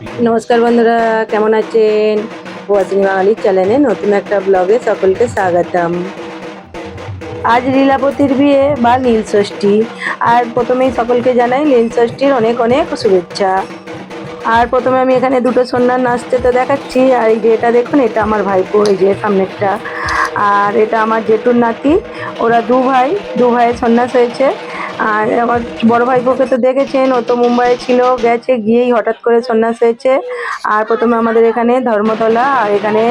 নমস্কার বন্ধুরা, কেমন আছেন? ওয়াসিনী বাঙালির চ্যানেলে নতুন একটা ব্লগে সকলকে স্বাগতম। আজ লীলাপতির বিয়ে বা নীল ষষ্ঠী। আর প্রথমেই সকলকে জানাই নীল ষষ্ঠীর অনেক অনেক শুভেচ্ছা। আর প্রথমে আমি এখানে দুটো সন্ন্যাস নাচতে তো দেখাচ্ছি। আর এই যে এটা দেখুন, এটা আমার ভাইপো, এই যে সামনেরটা। আর এটা আমার জেঠুর নাতি, ওরা দু ভাই, দু ভাইয়ের সন্ন্যাস হয়েছে। আর আমার বড় ভাইপোকে তো দেখেছেন, ও তো মুম্বাইয়ে ছিল, গেছে, গিয়েই হঠাৎ করে সন্ন্যাস হয়েছে। আর প্রথমে আমাদের এখানে ধর্মতলা, আর এখানে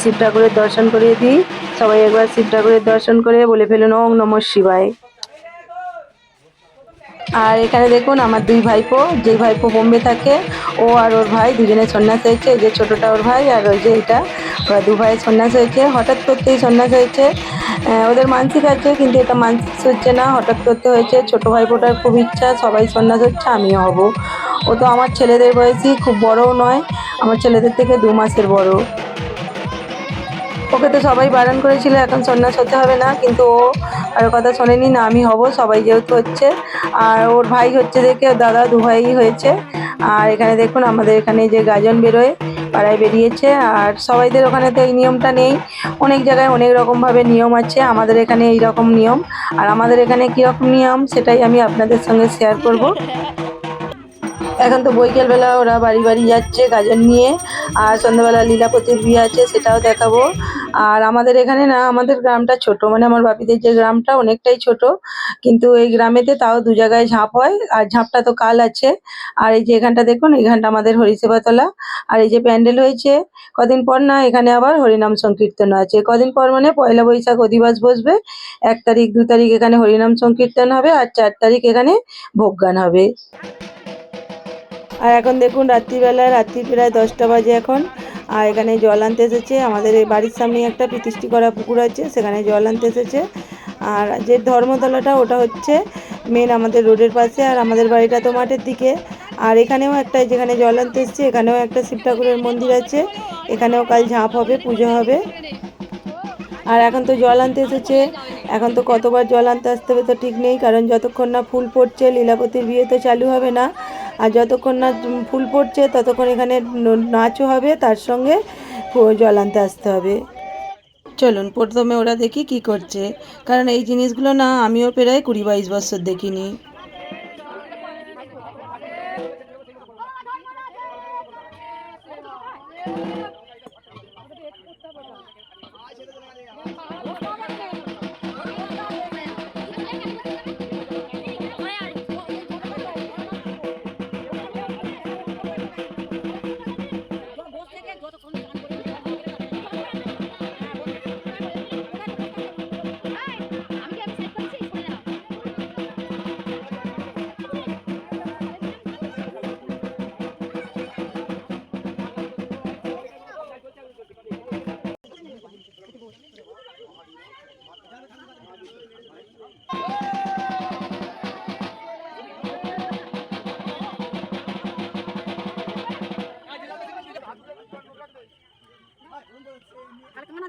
শিব ঠাকুরের দর্শন করিয়ে দিই। সবাই একবার শিব ঠাকুরের দর্শন করে বলে ফেলুন ওম নম শিবায়। আর এখানে দেখুন আমার দুই ভাইপো, যে ভাইপো বোম্বে থাকে, ও আর ওর ভাই দুজনে সন্ন্যাস হয়েছে যে ছোটোটা ওর ভাই আর ওই যে এটা। দু ভাই সন্ন্যাস হয়েছে, হঠাৎ করতেই সন্ন্যাস হয়েছে। ওদের মানসিক আছে, কিন্তু এটা মানসিক হচ্ছে না, হঠাৎ করতে হয়েছে, ছোটো ভাইপোটার খুব ইচ্ছা, সবাই সন্ন্যাস হচ্ছে, আমিও হব। ও তো আমার ছেলেদের বয়সী, খুব বড়ও নয়, আমার ছেলেদের থেকে দু মাসের বড়। ওকে তো সবাই বারণ করেছিল, এখন সন্ন্যাস হতে হবে না, কিন্তু ও কারও কথা শোনেনি, না আমি হব, সবাই যেহেতু হচ্ছে। আর ওর ভাই হচ্ছে দেখে দাদা, দু ভাই হয়েছে। আর এখানে দেখুন, আমাদের এখানে যে গাজন বেরোয় পাড়ায় বেরিয়েছে আর সবাইদের ওখানে তো এই নিয়মটা নেই। অনেক জায়গায় অনেক রকমভাবে নিয়ম আছে, আমাদের এখানে এই রকম নিয়ম। আর আমাদের এখানে কীরকম নিয়ম সেটাই আমি আপনাদের সঙ্গে শেয়ার করব। এখন তো বৈকালবেলা ওরা বাড়ি বাড়ি যাচ্ছে গাজন নিয়ে, আর সন্ধ্যাবেলা লীলাপতির বিয়ে আছে সেটাও দেখাবো। আর আমাদের এখানে না, আমাদের গ্রামটা ছোট। মানে আমার বাপিদের যে গ্রামটা অনেকটাই ছোট। কিন্তু এই গ্রামেতে তাও দু জায়গায় ঝাঁপ হয়, আর ঝাঁপটা তো কাল আছে। আর এই যে এখানটা দেখুন এখানটা আমাদের হরিসেবাতলা। আর এই যে প্যান্ডেল হয়েছে, কদিন পর না এখানে আবার হরিনাম সংকীর্তন আছে। কদিন পর মানে পয়লা বৈশাখ অধিবাস বসবে। এক তারিখ, দু তারিখ এখানে হরিনাম সংকীর্তন হবে, আর চার তারিখ এখানে ভোগ গান হবে। আর এখন দেখুন, রাত্রিবেলা, রাত্রি প্রায় দশটা বাজে এখন। আর এখানে জল আনতে এসেছে। আমাদের এই বাড়ির সামনে একটা প্রতিষ্ঠি করা পুকুর আছে, সেখানে জল আনতে এসেছে। আর যে ধর্মতলাটা, ওটা হচ্ছে মেন আমাদের রোডের পাশে আর আমাদের বাড়িটা তো মাঠের দিকে। আর এখানেও একটা, যেখানে জল আনতে এসেছে, এখানেও একটা শিব ঠাকুরের মন্দির আছে। এখানেও কাল ঝাঁপ হবে, পুজো হবে। আর এখন তো জল আনতে এসেছে। এখন তো কতবার জল আনতে আসতে হবে তো ঠিক নেই, কারণ যতক্ষণ না ফুল পড়ছে লীলাবতীর বিয়ে তো চালু হবে না। আর যতক্ষণ না ফুল পড়ছে, ততক্ষণ এখানে নাচও হবে, তার সঙ্গে জল আনতে আসতে হবে। চলুন, প্রথমে ওরা দেখি কি করছে। কারণ এই জিনিসগুলো না, আমিও প্রায় কুড়ি বাইশ বছর দেখিনি।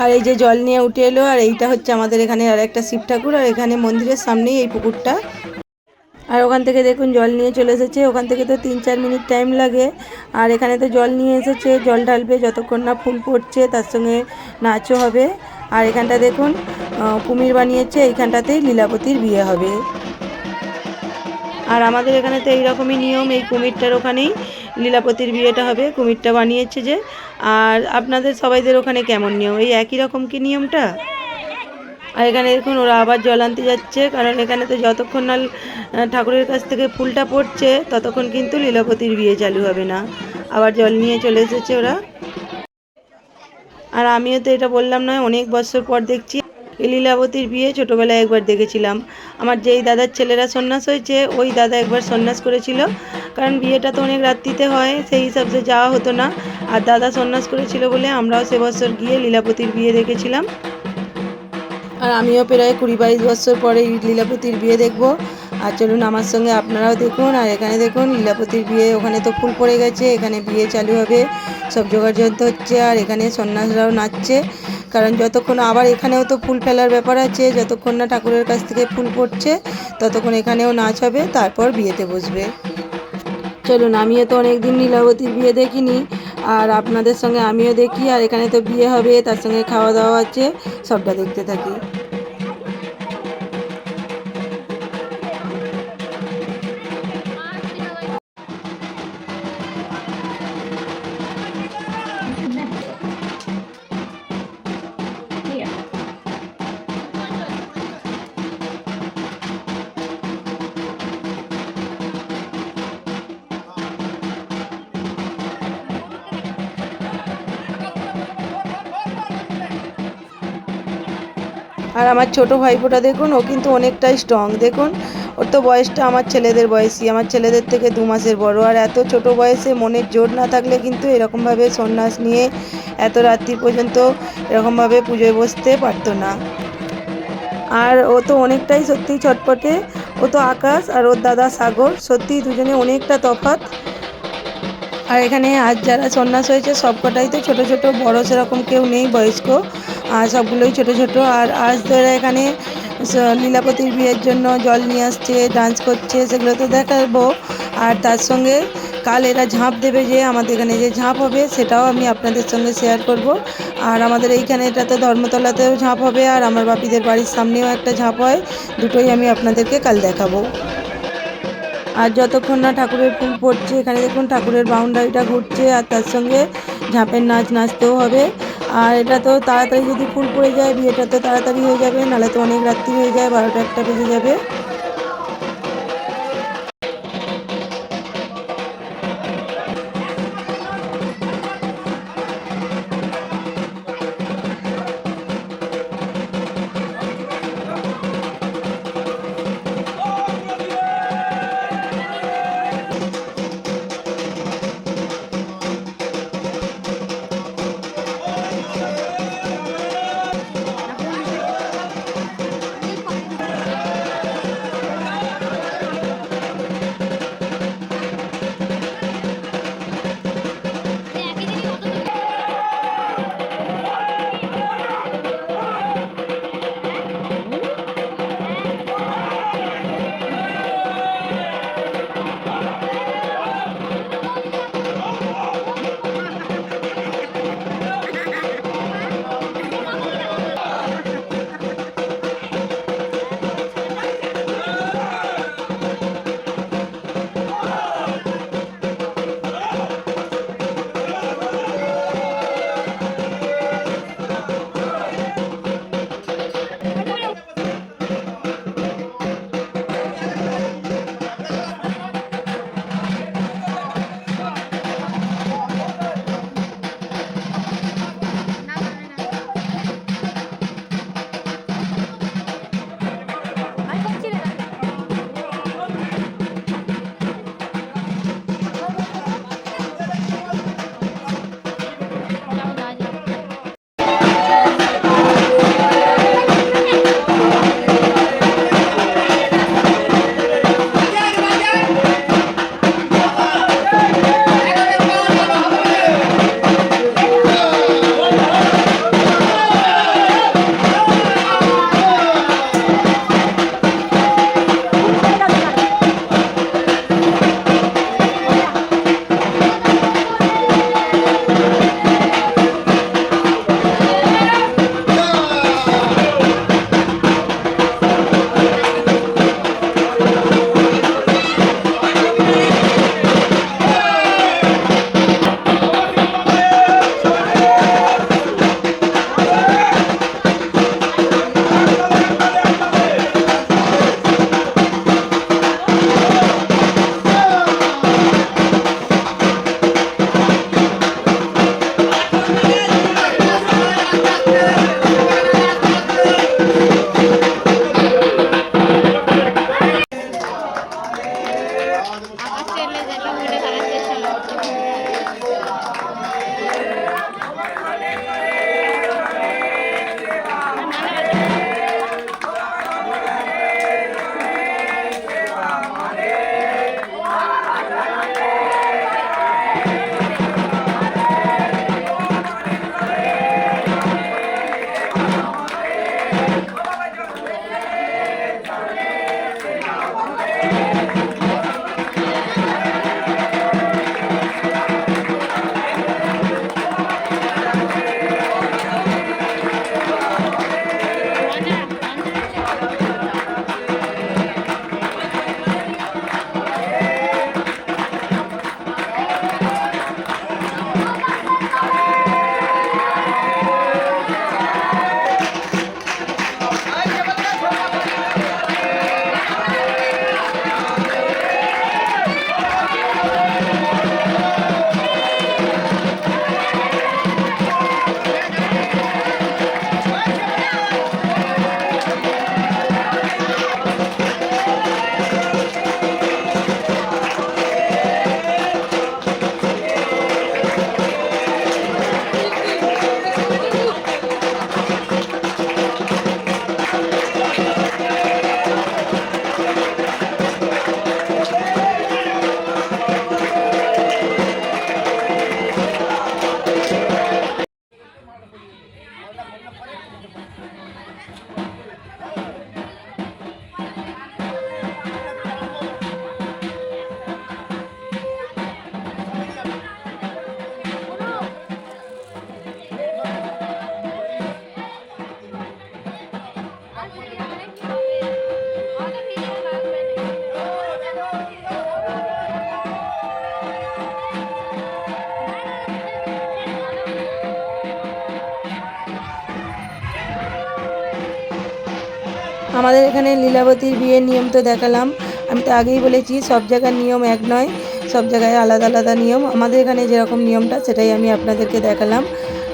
আর এই যে জল নিয়ে উঠে এলো, আর এইটা হচ্ছে আমাদের এখানে আর একটা শিব ঠাকুর, আর এখানে মন্দিরের সামনেই এই পুকুরটা। আর ওখান থেকে দেখুন জল নিয়ে চলে এসেছে, ওখান থেকে তো তিন চার মিনিট টাইম লাগে। আর এখানে তো জল নিয়ে এসেছে, জল ঢালবে যতক্ষণ না ফুল পড়ছে তার সঙ্গে নাচও হবে। আর এখানটা দেখুন কুমির বানিয়েছে, এইখানটাতেই লীলাপতির বিয়ে হবে। আর আমাদের এখানে তো এইরকমই নিয়ম, এই কুমিরটার ওখানেই লীলাপতির বিয়েটা হবে, কুমিরটা বানিয়েছে যে। আর আপনাদের সবাইদের ওখানে কেমন নিয়ম? এই একই রকম কি নিয়মটা? আর এখানে দেখুন, ওরা আবার জল আনতে যাচ্ছে, কারণ এখানে তো যতক্ষণ না ঠাকুরের কাছ থেকে ফুলটা পড়ছে, ততক্ষণ কিন্তু লীলাপতির বিয়ে চালু হবে না। আবার জল নিয়ে চলে এসেছে ওরা। আর আমিও তো এটা বললাম নয়, অনেক বছর পর দেখছি এই লীলাবতীর বিয়ে ছোটোবেলায় একবার দেখেছিলাম। আমার যেই দাদার ছেলেরা সন্ন্যাস হয়েছে, ওই দাদা একবার সন্ন্যাস করেছিল। কারণ বিয়েটা তো অনেক রাত্রিতে হয়, সেই হিসাবে যাওয়া হতো না। আর দাদা সন্ন্যাস করেছিল বলে আমরাও সে বছর গিয়ে লীলাপতির বিয়ে দেখেছিলাম। আর আমিও প্রায় কুড়ি বাইশ বছর পরে লীলাপতির বিয়ে দেখব। আর চলুন আমার সঙ্গে আপনারাও দেখুন, আর এখানে দেখুন লীলাপতির বিয়ে ওখানে তো ফুল পড়ে গেছে, এখানে বিয়ে চালু হবে, সব জোগাড় হচ্ছে, আর এখানে সন্ন্যাসরাও নাচছে। কারণ যতক্ষণ আবার এখানেও তো ফুল ফেলার ব্যাপার আছে, যতক্ষণ না ঠাকুরের কাছ থেকে ফুল পড়ছে, ততক্ষণ এখানেও নাচ হবে, তারপর বিয়েতে বসবে। চলুন, আমিও তো অনেকদিন নীলাবতীর বিয়ে দেখিনি, আর আপনাদের সঙ্গে আমিও দেখি, আর এখানে তো বিয়ে হবে, তার সঙ্গে খাওয়া দাওয়া আছে, সবটা দেখতে থাকি। আর আমার ছোট ভাইপোটা দেখুন, ও কিন্তু অনেকটাই স্ট্রং দেখুন, ওর তো বয়সটা আমার ছেলেদের বয়সী আমার ছেলেদের থেকে দু মাসের বড়। আর এত ছোট বয়সে মনের জোর না থাকলে কিন্তু এরকমভাবে সন্ন্যাস নিয়ে এত রাত্রি পর্যন্ত এরকমভাবে পুজোয় বসতে পারতো না। আর ও তো অনেকটাই সত্যি ছটপটে। ও তো আকাশ আর ওর দাদা সাগর সত্যি দুজনে অনেকটা তফাৎ। আর এখানে আজ যারা সন্ন্যাস হয়েছে, সবকটাই তো ছোট ছোট, বড় সেরকম কেউ নেই বয়স্ক। আর সবগুলোই ছোট ছোট। আর আজ এরা এখানে লীলাবতীর বিয়ের জন্য জল নিয়ে আসছে ডান্স করছে, সেগুলো তো দেখাবো। আর তার সঙ্গে কাল এরা ঝাঁপ দেবে যে আমাদের এখানে যে ঝাঁপ হবে, সেটাও আমি আপনাদের সঙ্গে শেয়ার করব। আর আমাদের এইখানে এটা তো ধর্মতলাতেও ঝাঁপ হবে, আর আমার বাপিদের বাড়ির সামনেও একটা ঝাঁপ হয়, দুটোই আমি আপনাদেরকে কাল দেখাবো। আর যতক্ষণ না ঠাকুরের ফুল পড়ছে, এখানে দেখুন ঠাকুরের বাউন্ডারিটা ঘুরছে, আর তার সঙ্গে ঝাঁপের নাচ নাচতেও হবে। আর এটা তো তাড়াতাড়ি যদি ফুল পড়ে যায়, বিয়েটা তো তাড়াতাড়ি হয়ে যাবে, নাহলে তো অনেক রাত্রি হয়ে যায়, বারোটা একটা বেজে যাবে। আমাদের এখানে লীলাবতীর বিয়ের নিয়ম তো দেখালাম। আমি তো আগেই বলেছি, সব জায়গার নিয়ম এক নয়, সব জায়গায় আলাদা আলাদা নিয়ম। আমাদের এখানে যেরকম নিয়মটা, সেটাই আমি আপনাদেরকে দেখালাম।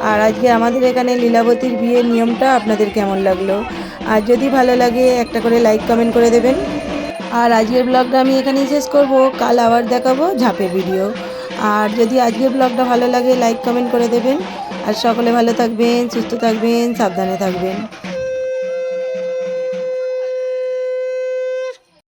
আর আজকে আমাদের এখানে লীলাবতীর বিয়ের নিয়মটা আপনাদের কেমন লাগল? আর যদি ভালো লাগে, একটা করে লাইক, কমেন্ট করে দেবেন। আর আজকের ব্লগটা আমি এখানেই শেষ করব। কাল আবার দেখাবো ঝাঁপের ভিডিও। আর যদি আজকের ব্লগটা ভালো লাগে, লাইক, কমেন্ট করে দেবেন। আর সকলে ভালো থাকবেন, সুস্থ থাকবেন, সাবধানে থাকবেন।